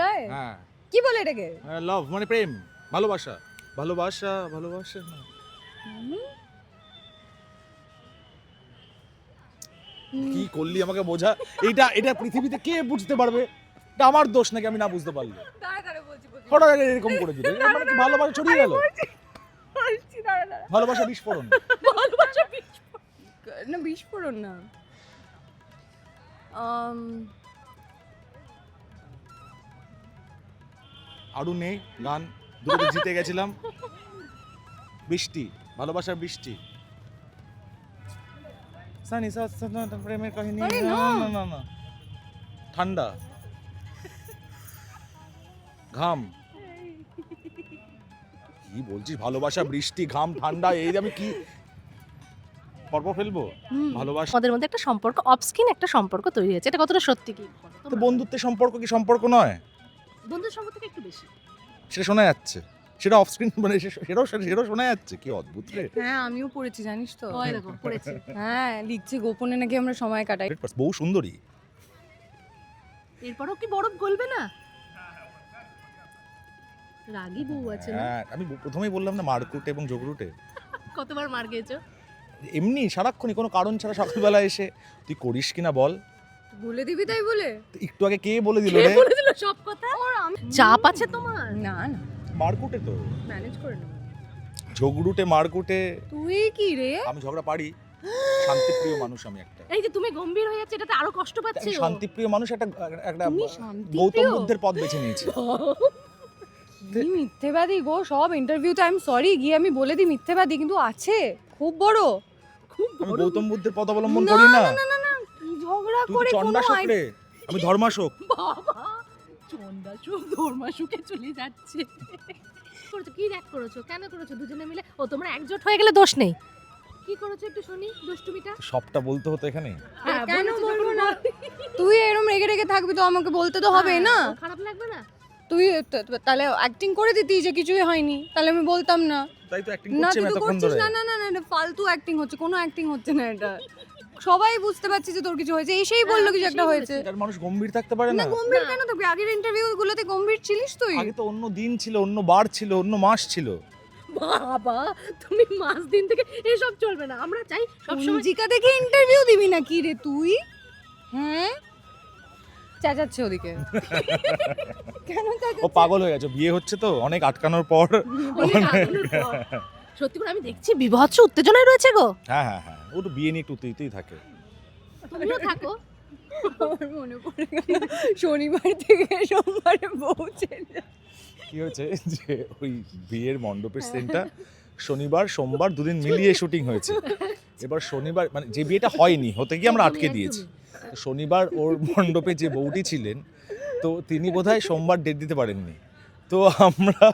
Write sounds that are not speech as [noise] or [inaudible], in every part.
তাই? হ্যাঁ। কি বলে এটাকে? লাভ মানে প্রেম ভালোবাসা। ভালোবাসা ভালোবাসা না কি করলি আমাকে বোঝা? এটা এটা পৃথিবীতে কে বুঝতে পারবে? এটা আমার দোষ নাকি আমি না বুঝতে পারলি? হঠাৎ এরকম করে দিল। মানে কি ভালোবাসা ছড়িয়ে গেল? ভালোবাসা বিস্ফোরণ। ভালোবাসা বিস্ফোরণ। না বিস্ফোরণ না। আরও নেই গান দুটো জিতে গেছিলাম। বৃষ্টি ভালোবাসার বৃষ্টি। সানি প্রেমের কাহিনী। না। না। না না না। ঠান্ডা। ঘাম। কি বলছিস? ভালোবাসা বৃষ্টি ঘাম ঠান্ডা এই আমি কি পর্ব ফেলব? ভালোবাসা আমাদের মধ্যে একটা সম্পর্ক অফস্কিন একটা সম্পর্ক তৈরি হয়েছে। এটা কতটা সত্যি কি? তো বন্ধুত্বের সম্পর্ক কি সম্পর্ক নয়? বন্ধুর থেকে একটু বেশি। সেটা শোনা যাচ্ছে। সেটা অফ স্ক্রিন মানে সেটাও সেটাও শোনা যাচ্ছে। কি অদ্ভুত রে। হ্যাঁ আমিও পড়েছি জানিস তো? ওই দেখো পড়েছি। হ্যাঁ লিখছে গোপনে নাকি আমরা সময় কাটাই। বউ সুন্দরী। এরপরও কি বরফ গলবে না? রাগী বউ আছে না? হ্যাঁ আমি প্রথমেই বললাম না মারকুটে এবং জগরুটে। কতবার মার গেছো এমনি সারাক্ষণই কোনো কারণ ছাড়া সকালবেলা এসে তুই করিস কিনা বল? বলে দিবি তাই বলে? একটু আগে কে বলে দিল রে? বলে দিল সব কথা? চাপ আছে তোমার? না না। মারকুটে তো। ম্যানেজ করে নেব ঝগড়ুটে মারকুটে। তুই কি রে? আমি ঝগড়া পারি। শান্তিপ্রিয় মানুষ আমি একটা। এই যে তুমি গম্ভীর হয়ে যাচ্ছে এটাতে আরও কষ্ট পাচ্ছে। শান্তিপ্রিয় মানুষ একটা একটা তুমি গৌতম বুদ্ধের পথ বেছে নিয়েছি। [laughs] কি মিথ্যেবাদী গো সব ইন্টারভিউতে আই এম সরি গিয়ে আমি বলে দিই মিথ্যেবাদী কিন্তু আছে খুব বড়। খুব বড়। গৌতম বুদ্ধের পথ অবলম্বন করি না। না না না কি ঝগড়া করে কোনো আমি ধর্মাশোক। বাবা! ধর্মাসুখে চলে যাচ্ছে। করেছ? কি র্যাক করেছ? কেন করেছ? দুজনে মিলে? ও তোমরা একজোট হয়ে গেলে দোষ নেই। কি করেছ একটু শুনি দুষ্টুমিটা? সবটা বলতে হতো এখানে হ্যাঁ, কেন বলব না? তুই এরম রেগে রেগে থাকবি তো আমাকে বলতে তো হবে হ্যাঁ, না? খারাপ লাগবে না? তুই তাহলে অ্যাক্টিং করে দিতি যে কিছুই হয়নি। তাহলে আমি বলতাম না। তাই তো অ্যাক্টিং করছিস না না না না এটা ফালতু অ্যাক্টিং হচ্ছে কোনো অ্যাক্টিং হচ্ছে না এটা। সবাই বুঝতে পারছি যে তোর কিছু হয়েছে। এসেই হ্যাঁ, বলল কিছু একটা হয়েছে। এটার মানুষ গম্ভীর থাকতে পারে না না? গম্ভীর কেন থাকবি? আগের ইন্টারভিউ গুলোতে গম্ভীর ছিলিস তুই। আগে তো অন্য দিন ছিল অন্য বার ছিল অন্য মাস ছিল। বাবা তুমি মাস দিন থেকে এসব চলবে না। আমরা চাই সবসময় সবসময় দেখে ইন্টারভিউ দিবি না কি রে তুই? হ্যাঁ? চেঁচাচ্ছে ওদিকে। কেন ও পাগল হয়ে গেছে বিয়ে হচ্ছে তো অনেক আটকানোর পর। অনেক আগুনের পর। সত্যি করে আমি দেখছি বিভৎস উত্তেজনায় রয়েছে গো। হ্যাঁ হ্যাঁ হ্যাঁ ও তো বিয়ে নিয়ে একটু উত্তেজিতই থাকে। তুমিও থাকো। আমার মনে পড়ে গেল শনিবার থেকে সোমবারে বউ ছেলে। কি হয়েছে যে ওই বিয়ের মণ্ডপের সিনটা শনিবার সোমবার দুদিন মিলিয়ে শুটিং হয়েছে। এবার শনিবার মানে যে বিয়েটা হয়নি হতে গিয়ে আমরা আটকে দিয়েছি। শনিবার ওর মণ্ডপে যে বউটি ছিলেন তো তিনি বোধহয় সোমবার ডেট দিতে পারেননি। তো আমরা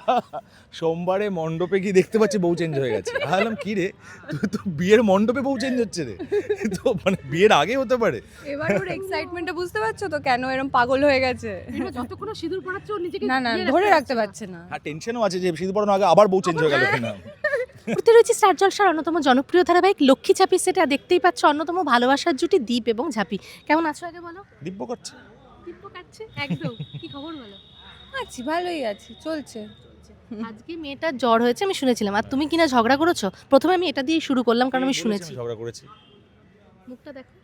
সোমবারে মণ্ডপে গিয়ে দেখতে পাচ্ছি বউ চেঞ্জ হয়ে গেছে। ভাবলাম কি রে? তুই তো বিয়ের মণ্ডপে বউ চেঞ্জ হচ্ছে রে? তো মানে বিয়ের আগে হতে পারে। এবার ওর এক্সাইটমেন্টটা বুঝতে পারছ তো কেন এরকম পাগল হয়ে গেছে? যতক্ষণ না সিঁদুর পড়াচ্ছে ওর নিজেকে না না ধরে রাখতে পারছে না। হ্যাঁ টেনশনও আছে যে শীত পড়ানো আগে আবার বউ চেঞ্জ হয়ে গেল কিনা? ঘুরতে [laughs] রয়েছে স্টার জলসার অন্যতম জনপ্রিয় ধারাবাহিক লক্ষ্মী ঝাপি সেটা দেখতেই পাচ্ছ অন্যতম ভালোবাসার জুটি দীপ এবং ঝাপি। কেমন আছো আগে বলো? দিব্য করছে দীপ কাটছে? একদম। কি খবর বলো? আছি ভালোই আছি চলছে। আজকে মেয়েটার জ্বর হয়েছে আমি শুনেছিলাম। আর তুমি কিনা ঝগড়া করেছ? প্রথমে আমি এটা দিয়ে শুরু করলাম কারণ আমি শুনেছি। ঝগড়া করেছি। মুখটা দেখো।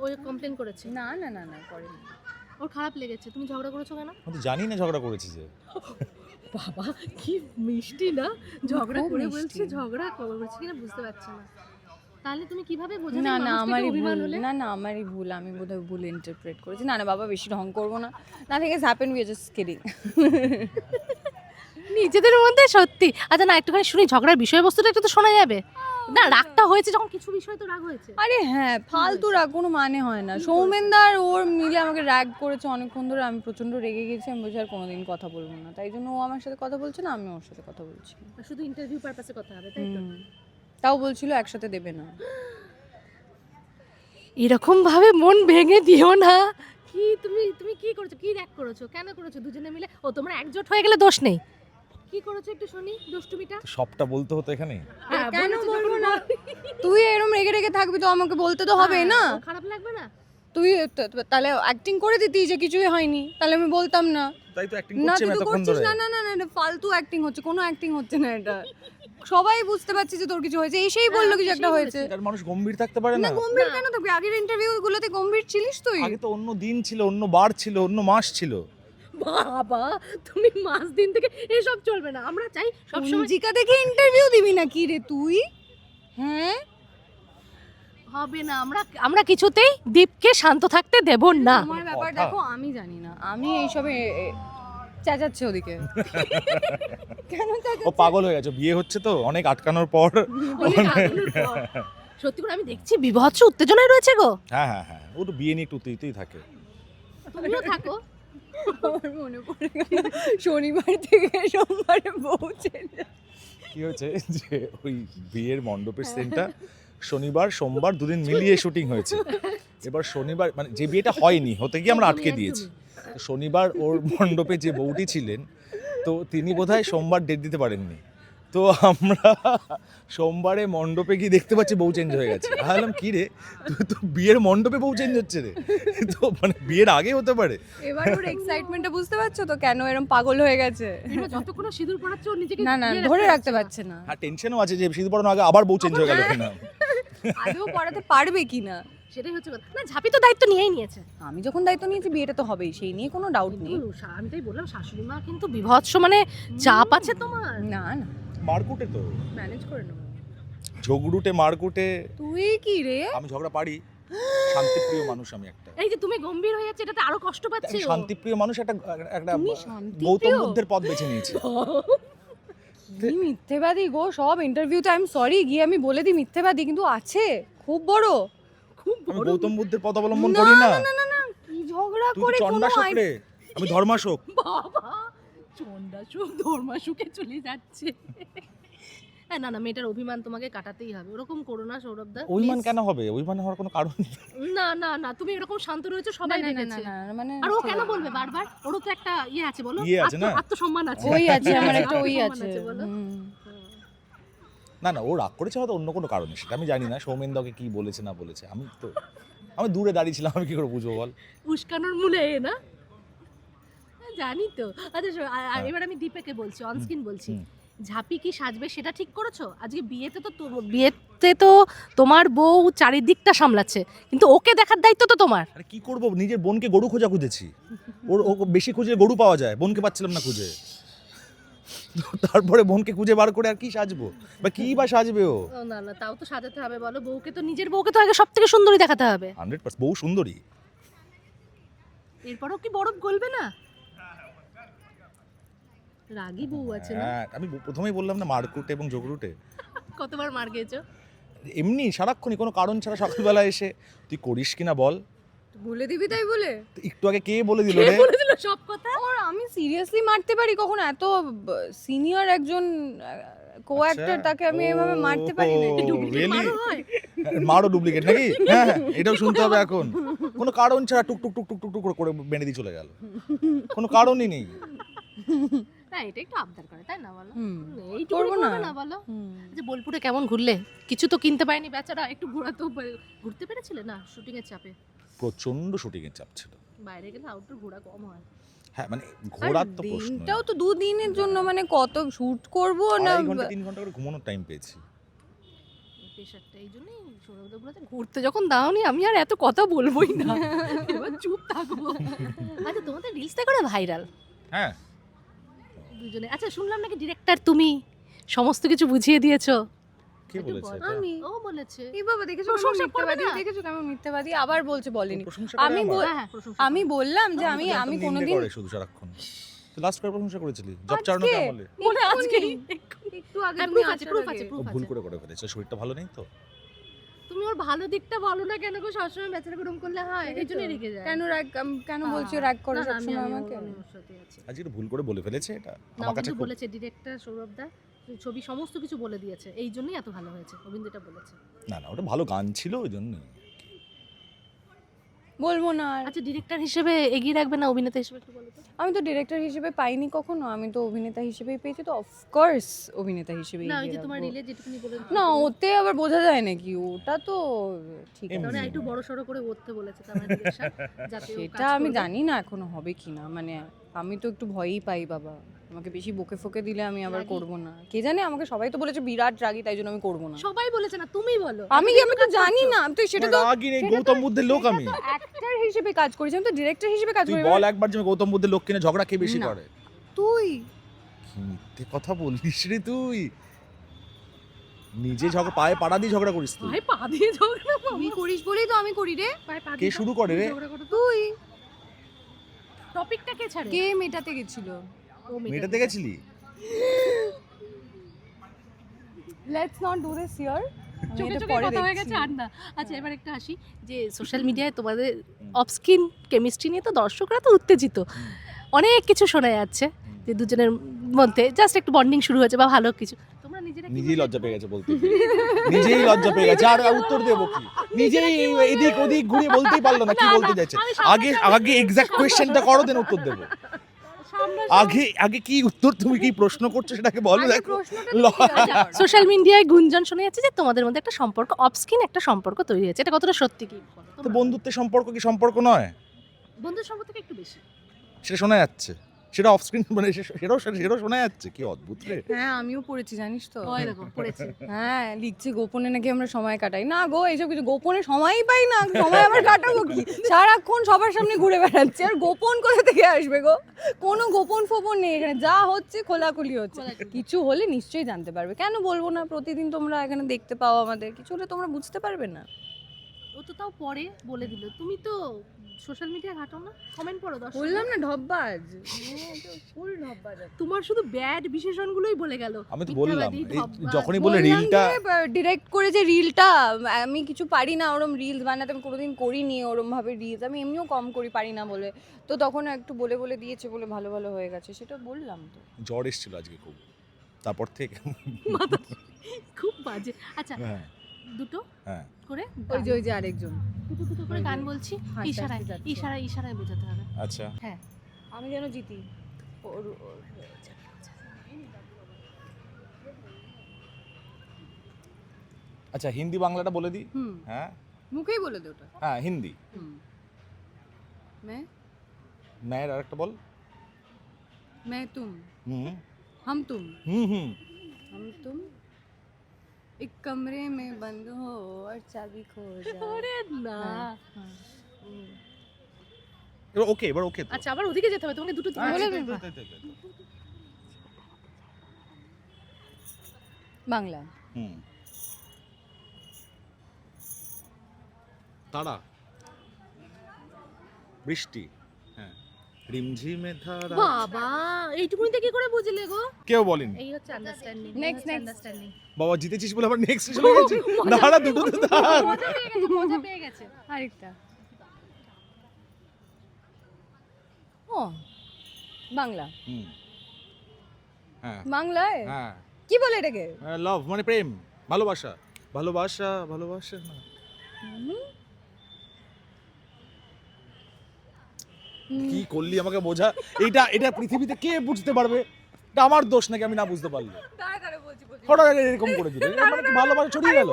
ও কমপ্লেন করেছে। না না না না করেনি। ওর খারাপ লেগেছে। তুমি ঝগড়া করেছ কেন? আমি তো জানি না ঝগড়া করেছি যে। বাবা কি মিষ্টি না? ঝগড়া করে। বলছে ঝগড়া করেছে কিনা বুঝতে পারছি না। তাহলে তুমি কীভাবে বোঝাবে? না না আমারই ভুল। না না আমারই ভুল। আমি বোধহয় ভুল ইন্টারপ্রেট করেছি। না না বাবা বেশি ঢং করব না। না থেকে হ্যাপেন উই জাস্ট কিডিং নিজেদের মধ্যে সত্যি। আচ্ছা না একটুখানি শুনি ঝগড়ার বিষয়বস্তুটা একটু তো শোনা যাবে। না রাগটা হয়েছে যখন কিছু বিষয় তো রাগ হয়েছে। আরে হ্যাঁ ফালতু রাগ কোনো মানে হয় না। সৌমেনদার ওর মিলে আমাকে র্যাগ করেছে অনেকক্ষণ ধরে। আমি প্রচণ্ড রেগে গেছি। আমি বলছি আর কোনোদিন কথা বলব না। তাই জন্য ও আমার সাথে কথা বলছে না আমি ওর সাথে কথা বলছি। শুধু ইন্টারভিউ পারপাসে কথা হবে তাই তো। তাও বলছিল একসাথে দেবে না। এরকম ভাবে মন ভেঙে দিও না। কি তুমি তুমি কি করেছ? কি র্যাক করেছ? কেন করেছ? দুজনে মিলে? ও তোমরা একজোট হয়ে গেলে দোষ নেই। কি করেছ একটু শুনি দুষ্টুমিটা? তো সবটা বলতে হতো এখানে হ্যাঁ, কেন বলব না? তুই এরম রেগে রেগে থাকবি তো আমাকে বলতে তো হবে হ্যাঁ, না। খারাপ লাগবে না? তুই তাহলে অ্যাক্টিং করে দিতি যে কিছুই হয়নি। তাহলে আমি বলতাম না। তাই তো অ্যাক্টিং করছিস না না না না ফালতু অ্যাক্টিং হচ্ছে কোনো অ্যাক্টিং হচ্ছে না এটা। সবাই বুঝতে পারছি যে তোর কিছু হয়েছে এসেই বলল কিছু একটা হয়েছে। আর মানুষ গম্ভীর থাকতে পারে না। না গম্ভীর কেন থাকবি? আগের ইন্টারভিউ গুলোতে গম্ভীর ছিলিস তুই? আগে তো অন্য দিন ছিল অন্য বার ছিল অন্য মাস ছিল। বাবা তুমি মাস দিন থেকে এসব চলবে না। আমরা চাই সবসময় সঞ্জিকা দেখে ইন্টারভিউ দিবি না কি রে তুই? হ্যাঁ? হবে না আমরা আমরা কিছুতেই দীপকে শান্ত থাকতে দেব না। তোমার ব্যাপার দেখো আমি জানি না। আমি এইসবে চেঁচাচ্ছে ওদিকে। কেন ও চেঁচাচ্ছে পাগল হয়ে গেছে। বিয়ে হচ্ছে তো অনেক আটকানোর পর। অনেক আগুনের পর। সত্যি করে আমি দেখছি বিভৎস উত্তেজনায় রয়েছে গো। হ্যাঁ হ্যাঁ হ্যাঁ। ও তো বিয়ে নিয়ে একটু উত্তেজিতই থাকে। তুমিও থাকো। আমার মনে পড়ে গেল শনিবার থেকে সোমবারে পৌঁছে কি হয়েছে যে ওই বিয়ের মণ্ডপের সিনটা শনিবার সোমবার দুদিন মিলিয়ে শুটিং হয়েছে। এবার শনিবার মানে যে বিয়েটা হয়নি হতে গিয়ে আমরা আটকে দিয়েছি। শনিবার ওর মণ্ডপে যে বউটি ছিলেন তো তিনি বোধহয় সোমবার ডেট দিতে পারেননি। তো আমরা সোমবারে মণ্ডপে গিয়ে দেখতে পাচ্ছি বউ চেঞ্জ হয়ে গেছে। ভাবলাম কি রে? তুই তো বিয়ের মণ্ডপে বউ চেঞ্জ হচ্ছে রে। তো মানে বিয়ের আগে হতে পারে। এবার ওর এক্সাইটমেন্টটা বুঝতে পারছ তো কেন এরকম পাগল হয়ে গেছে? যতক্ষণ সিঁদুর পড়াচ্ছে ও নিজেকে না না ধরে রাখতে পারছে না। হ্যাঁ টেনশনও আছে যে সিঁদুর পড়ানোর আগে আবার বউ চেঞ্জ হয়ে গেল কিনা। আদৌ পড়াতে পারবে কি না সেটাই হচ্ছে কথা। না ঝাপি তো দায়িত্ব নিয়েই নিয়েছে। আমি যখন দায়িত্ব নিয়েছি বিয়েটা তো হবেই সেই নিয়ে কোনো ডাউট নেই। আমি তাই বললাম শাশুড়ি মা কিন্তু বিভৎস মানে চাপ আছে তোমার। না না। মারকুটে তো। ম্যানেজ করে নেব। ঝগড়ুটে মারকুটে। তুই কি রে? আমি ঝগড়া পারি। শান্তিপ্রিয় মানুষ আমি একটা। এই যে তুমি গম্ভীর হয়ে যাচ্ছে এটাতে আরও কষ্ট পাচ্ছে? শান্তিপ্রিয় মানুষ একটা একটা তুমি গৌতম বুদ্ধের পথ বেছে নিয়েছি। কি মিথ্যেবাদী গো সব ইন্টারভিউতে আই এম সরি গিয়ে আমি বলে দিই মিথ্যেবাদী কিন্তু আছে খুব বড়। আমি গৌতম বুদ্ধের পথ অবলম্বন করি না। না না না কি ঝগড়া করে আই- রে আমি ধর্মাশোক। বাবা চন্ডাসুখ ধর্মাসুখে চলে যাচ্ছে। হ্যাঁ না না মেয়েটার অভিমান তোমাকে কাটাতেই হবে। ওরকম করো না সৌরভ দা অভিমান কেন হবে? অভিমান হওয়ার কোনো কারণ নেই। না না না তুমি এরকম শান্ত রয়েছে সবাই দেখেছে। মানে আর ও কেন বলবে বারবার? ওরও তো একটা ইয়ে আছে বলো? ইয়ে আত্মসম্মান আছে। ওই আছে আমার একটা ওই আছে বলো। না না ও রাগ করেছে হয়তো অন্য কোনো কারণে সেটা আমি জানি না সৌমেনদাকে কি বলেছে না বলেছে আমি তো আমি দূরে দাঁড়িয়ে ছিলাম আমি কি করে বুঝব বল? উস্কানোর মূলে এ না? জানি তো। আচ্ছা শো- আর- আর হ্যাঁ। এবার আমি দীপাকে বলছি অনস্ক্রিন বলছি। ঝাপি কি সাজবে সেটা ঠিক করেছ? আজকে বিয়েতে তো তো- বিয়েতে তো তোমার বউ চারিদিকটা সামলাচ্ছে কিন্তু ওকে দেখার দায়িত্ব তো তোমার। আরে কি করব নিজের বোনকে গরু খোঁজা খুঁজেছি। ওর ও বেশি খুঁজে গরু পাওয়া যায় বোনকে পাচ্ছিলাম না খুঁজে। [laughs] তারপরে বোনকে খুঁজে বার করে আর কি সাজবো? বা কি বা সাজবে ও? না না তাও তো সাজাতে হবে বলো। বউকে তো নিজের বউকে তো আগে সব থেকে সুন্দরী দেখাতে হবে। হান্ড্রেড পার্সেন্ট বউ সুন্দরী। এরপরও কি বরফ গলবে না? রাগী বউ আছে না? হ্যাঁ আমি প্রথমেই বললাম না মারকুটে এবং জগরুটে। কতবার মার খেয়েছো এমনি সারাক্ষণই কোনো কারণ ছাড়া সকালবেলা এসে তুই করিস কিনা বল? বলে দিবি তাই বলে? একটু আগে কে বলে দিল রে? বলে দিল সব কথা? ওর আমি সিরিয়াসলি মারতে পারি কখন? এত সিনিয়র একজন কো অ্যাক্টর তাকে আমি এভাবে মারতে পারি না। আচ্ছা। [laughs] মারো ডুপ্লিকেট নাকি? হ্যাঁ হ্যাঁ, এটাও শুনতে হবে এখন। কোনো কারণ ছাড়া টুক টুক টুক টুক টুক টুক করে বেঁধে দিয়ে চলে গেল। কোনো কারণই নেই। না এটা একটু আবদার করে তাই না বলো? এইটুকু করবে না। না বলো? যে বোলপুরে কেমন ঘুরলে? কিছু তো কিনতে পারেনি বেচারা একটু ঘোরাতেও পারে- ঘুরতে পেরেছিলে না? শুটিং এর চাপে। প্রচণ্ড শুটিং এর চাপ ছিল। বাইরে গেলে আউটডোর ঘোরা কম হয়। হ্যাঁ মানে ঘোরার তো প্রশ্ন দিনটাও তো দুদিনের জন্য মানে কত শুট করব না ঘণ্টা তিন ঘণ্টা করে ঘুমানোর টাইম পেয়েছি। প্রেশারটা এই জন্যই সৌরভদা বলেছে ঘুরতে যখন দাওনি আমি আর এত কথা বলবোই না। [laughs] এবার চুপ থাকব। আচ্ছা তোমাদের রিলসটা করে ভাইরাল হ্যাঁ। দুজনে। আচ্ছা শুনলাম নাকি ডিরেক্টর তুমি সমস্ত কিছু বুঝিয়ে দিয়েছ? কে বলেছে এটা? আমি ও বলেছে। এই বাবা দেখেছ প্রশংসা করবে না? দেখেছ কেমন মিথ্যাবাদী? আবার বলছে বলেনি। আমি? হ্যাঁ হ্যাঁ। আমি বললাম যে আমি আমি কোনোদিন শুধু সারাক্ষণ। লাস্ট করে প্রশংসা করেছিলি? জব চালানো আজকে? মনে একটু আগে হ্যাঁ, তুমি আছে প্রুফ আছে প্রুফ ভুল করে করে ফেলেছে। শরীরটা ভালো নেই তো? তুমি ওর ভালো দিকটা বলো না কেন গো? সবসময় বেচারা গরম করলে হয়। এই জন্য রেগে যায়। কেন রাগ কেন বলছো রাগ করে সবসময় আমাকে। আজকে একটু ভুল করে বলে ফেলেছে এটা। আমার কাছে বলেছে ডিরেক্টর সৌরভ দা। ছবি সমস্ত কিছু বলে দিয়েছে। এই জন্যই এত ভালো হয়েছে অবিন্দ এটা বলেছে। না না ওটা ভালো গান ছিল ওই জন্য বলব না আর। আচ্ছা ডিরেক্টর হিসেবে এগিয়ে রাখবে না অভিনেতা হিসেবে একটু বলো তো। আমি তো ডিরেক্টর হিসেবে পাইনি কখনো আমি তো অভিনেতা হিসেবেই পেয়েছি তো অফকোর্স অভিনেতা হিসেবেই না ওই যে তোমার রিলে যেটুকুনি বলে না ওতে আবার বোঝা যায় নাকি ওটা তো ঠিক এমনি। মানে আছে একটু বড় সড়ো করে করতে বলেছে তার মানে যাতে আমি জানি না এখনও হবে কি না মানে আমি তো একটু ভয়ই পাই বাবা। আমাকে বেশি বকে ফোকে দিলে আমি আবার? করব না। কে জানে? আমাকে সবাই তো বলেছে বিরাট রাগী তাই জন্য আমি করব না। সবাই বলেছে না তুমি বলো। আমি কি আমি তো জানি না আমি তো সেটা তো রাগি নেই গৌতম বুদ্ধের লোক আমি। অ্যাক্টর হিসেবে কাজ করেছি আমি তো ডিরেক্টর হিসেবে কাজ করি। বল একবার যে গৌতম বুদ্ধের লোক কিনে ঝগড়া কে বেশি করে? তুই। কি মিথ্যে কথা বলিস রে তুই? নিজে ঝগড়া পায়ে পাড়া দিয়ে ঝগড়া করিস তুই। ভাই পা দিয়ে ঝগড়া তুই করিস বলেই তো আমি করি রে। পায়ে পা কে শুরু করে রে? ঝগড়া করো। তুই। টপিকটা কে ছাড়ে? কে মেটাতে গেছিল? মেটাতে গেছিলি let's not do this here চোখে চোখে কথা হয়ে গেছে আর না। আচ্ছা এবার একটা আসি যে সোশ্যাল মিডিয়ায় তোমাদের অফ স্ক্রিন কেমিস্ট্রি নিয়ে তো দর্শকরা তো উত্তেজিত। অনেক কিছু শোনা যাচ্ছে যে দুজনের মধ্যে জাস্ট একটু বন্ডিং শুরু হয়েছে বা ভালো কিছু। তোমরা নিজেরা কি নিজেই লজ্জা পেয়ে গেছে বলতে। নিজেই লজ্জা পেয়ে গেছে। আর উত্তর দেবো কি? নিজেই এদিক ওদিক ঘুরিয়ে বলতেই পারল না কি বলতে যাচ্ছে আগে আগে এক্সাক্ট কোয়েশ্চেনটা করো দেন উত্তর দেবো। আগে আগে কি উত্তর তুমি কি প্রশ্ন করছ সেটাকে বলো দেখো? সোশ্যাল মিডিয়ায় গুঞ্জন শোনা যাচ্ছে যে তোমাদের মধ্যে একটা সম্পর্ক অফস্ক্রিন একটা সম্পর্ক তৈরি হয়েছে। এটা কতটা সত্যি কি? তো বন্ধুত্বের সম্পর্ক কি সম্পর্ক নয়? বন্ধুর সম্পর্ক একটু বেশি। সেটা শোনা যাচ্ছে। সেটা অফ স্ক্রিন মানে সেটাও সেটাও শোনা যাচ্ছে। কি অদ্ভুত রে। হ্যাঁ আমিও পড়েছি জানিস তো? ওই দেখো পড়েছি। হ্যাঁ লিখছে গোপনে নাকি আমরা সময় কাটাই। না গো এইসব কিছু গোপনে সময়ই পাই না। সময় আমার কাটাবো কি? সারাক্ষণ সবার সামনে ঘুরে বেড়াচ্ছে। আর গোপন কোথা থেকে আসবে গো? কোনো গোপন ফোপন নেই এখানে। যা হচ্ছে খোলাখুলি হচ্ছে। কিছু হলে নিশ্চয়ই জানতে পারবে। কেন বলব না? প্রতিদিন তোমরা এখানে দেখতে পাও আমাদের কিছু হলে তোমরা বুঝতে পারবে না। তো তাও পরে বলে দিল। তুমি তো সোশ্যাল মিডিয়া ঘাটো না। কমেন্ট পড়ো দর্শক। বললাম না ঢব্বাজ। ফুল ঢব্বাজ তোমার শুধু ব্যাড বিশেষণগুলোই বলে গেল। আমি তো বললাম এই যখনই বলে রিলটা ডিরেক্ট করে যে রিলটা আমি কিছু পারি না ওরম রিলস বানাতে আমি কোনোদিন করিনি ওরম ভাবে রিলস আমি এমনিও কম করি পারি না বলে। তো তখন একটু বলে বলে দিয়েছে বলে ভালো ভালো হয়ে গেছে সেটা বললাম তো। জ্বর এসেছিল আজকে খুব। তারপর থেকে মাথা খুব বাজে। আচ্ছা হ্যাঁ। দুটো হ্যাঁ করে ওই যে ওই যে আরেকজন দুটো দুটো করে গান বলছি হাসতে ইশারায় হাসতে যাচ্ছে। ইশারায় ইশারায় বোঝাতে হবে আচ্ছা আমি যেন জিতি ওর- ওর- আচ্ছা হিন্দি বাংলাটা বলে দিই হুম হ্যাঁ মুখেই বলে দে ওটা হ্যাঁ হিন্দি হুম मैं ন্যায়ের আরেকটা বল मैं तुम হুম हम तुम হুম হুম हम तुम एक कमरे में बंद हो और चाबी खो जाए আরে না হ্যাঁ, হ্যাঁ। এবার ওকে এবার ওকে তো আচ্ছা আবার ওদিকে যেতে হবে তোমাকে দুটো দিতে হ্যাঁ, হবে। তাই, তাই, তাই, তাই, তাই। বাংলা হুম তারা বৃষ্টি হ্যাঁ রিমঝিমে ধারা। বাবা এইটুকুনিতে কি করে বুঝলে গো? কেউ বলেনি। এই হচ্ছে আন্ডারস্ট্যান্ডিং next. আন্ডারস্ট্যান্ডিং বাবা জিতেছিস বলে আবার নেক্সট চলে গেছে। দাঁড়া দুটো তো দাঁড়া। মজা পেয়ে গেছে মজা পেয়ে গেছে। আরেকটা। ও বাংলা। হুম। হ্যাঁ। বাংলায়? হ্যাঁ। কি বলে এটাকে? লাভ মানে প্রেম ভালোবাসা। ভালোবাসা ভালোবাসা না। কি করলি আমাকে বোঝা? এটা এটা পৃথিবীতে কে বুঝতে পারবে? এটা আমার দোষ নাকি আমি না বুঝতে পারলি? হঠাৎ এরকম করে দিল মানে কি ভালোবাসা ছড়িয়ে গেল?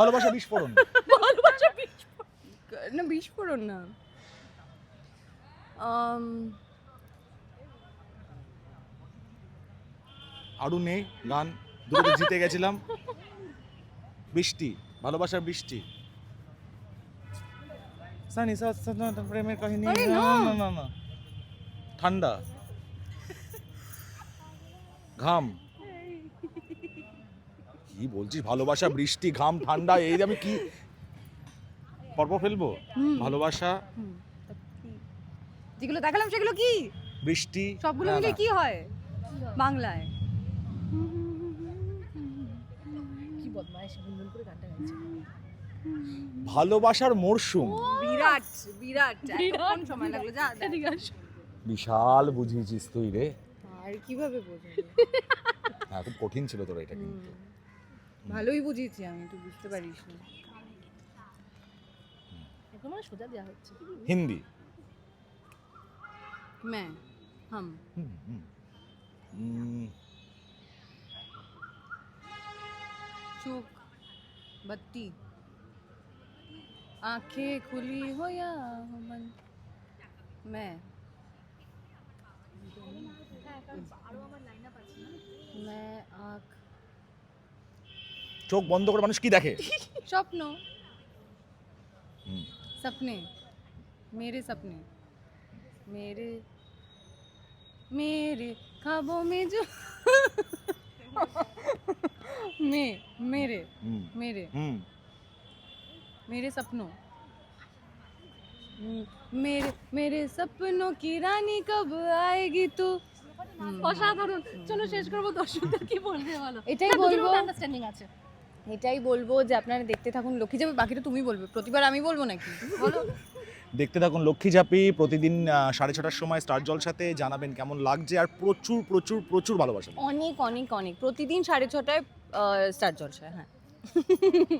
ভালোবাসা বিস্ফোরণ। ভালোবাসা বিষ। না বিস্ফোরণ না। আরও নেই গান দুটো জিতে গেছিলাম। বৃষ্টি ভালোবাসার বৃষ্টি। সানি প্রেমের কাহিনী। না না। না না না। ঠান্ডা। ঘাম। কি বলছিস? ভালোবাসা বৃষ্টি ঘাম ঠান্ডা এই যে আমি কি পর্ব ফেলব? ভালোবাসা? যেগুলো দেখালাম সেগুলো কি? বৃষ্টি সবগুলো মিলে কি হয়? বাংলায়। কি বদমাইশ গুনগুন করে গানটা গাইছে। ভালোবাসার মরশুম বিরাট বিরাট বিরাট, এতক্ষণ সময় লাগলো যা যা। এদিকে আসো। বিশাল বুঝিয়েছিস তুই রে আর কিভাবে বোঝাবো হ্যাঁ খুব কঠিন ছিল তোর এটা কিন্তু হুম। ভালোই বুঝিয়েছি আমি তুই বুঝতে পারিস না করে মানে সোজা দেওয়া হচ্ছে হিন্দি मैं हम হুম, হুম। উম, चूक बत्ती आंखें खुली हो या हो बंद मैं मैं आँख চোখ বন্ধ করে মানুষ কি দেখে स्वप्न হুম। सपने मेरे सपने मेरे मेरे ख्वाबों में जो मैं मेरे হুম, मेरे হুম मेरे सपनों हम्म, मेरे मेरे सपनों की रानी कब आएगी तू হুম। অসাধারণ চলো শেষ করবো দর্শকদের কি বলবে বলো এটাই বলবো আন্ডারস্ট্যান্ডিং আছে এটাই বলবো যে আপনারা দেখতে থাকুন লক্ষ্মী যাবে বাকিটা তুমি বলবে প্রতিবার আমি বলবো নাকি বলো দেখতে থাকুন লক্ষ্মী ঝাঁপি প্রতিদিন আহ, সাড়ে ছটার সময় স্টার জলসাতে জানাবেন কেমন লাগছে আর প্রচুর প্রচুর প্রচুর ভালোবাসা অনেক অনেক অনেক প্রতিদিন সাড়ে ছটায় স্টার জলসায় হ্যাঁ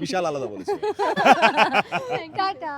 বিশাল আলাদা বলেছে। [laughs] টাটা।